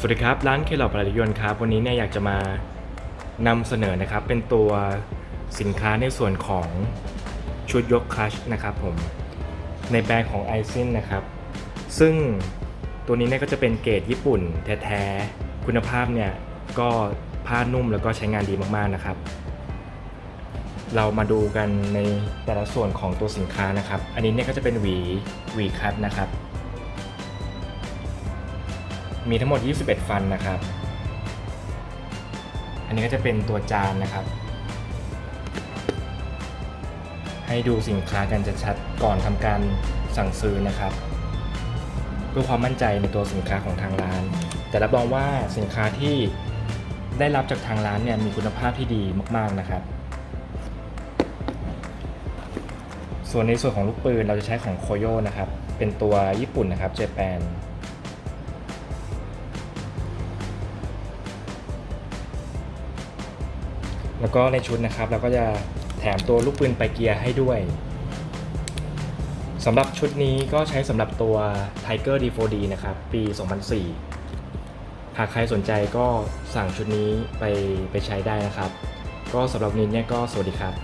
สวัสดีครับ ร้านเคลอบปรายนครับ วันนี้เนี่ยอยากจะมานำเสนอนะครับ เป็นตัวสินค้าในส่วนของชุดยกคลัชนะครับผม ในแบรนด์ของไอซินนะครับ ซึ่งตัวนี้เนี่ยก็จะเป็นเกรดญี่ปุ่นแท้ๆ คุณภาพเนี่ยก็ผ้านุ่มแล้วก็ใช้งานดีมากๆนะครับ เรามาดูกันในแต่ละส่วนของตัวสินค้านะครับ อันนี้เนี่ยก็จะเป็นหวีหวีคัทนะครับ มีทั้งหมด 21 ฟันนะครับ อันนี้ก็จะเป็นตัวจานนะครับ ให้ดูสินค้ากันจะชัดก่อนทำการสั่งซื้อนะครับ เพื่อความมั่นใจในตัวสินค้าของทางร้าน แต่รับรองว่าสินค้าที่ได้รับจากทางร้านเนี่ยมีคุณภาพที่ดีมากๆนะครับ ส่วนในส่วนของลูกปืนเราจะใช้ของโคโยนะครับ เป็นตัวญี่ปุ่นนะครับเจแปน แล้วก็ในชุดนะครับเราก็จะแถมตัวลูกปืนไปเกียร์ให้ด้วยสำหรับชุดนี้ก็ใช้สำหรับตัว Tiger D4D นะครับ ปี 2004 หากใครสนใจก็สั่งชุดนี้ไปไปใช้ได้นะครับ ก็สำหรับนนี้เนี่ยก็สวัสดีครับ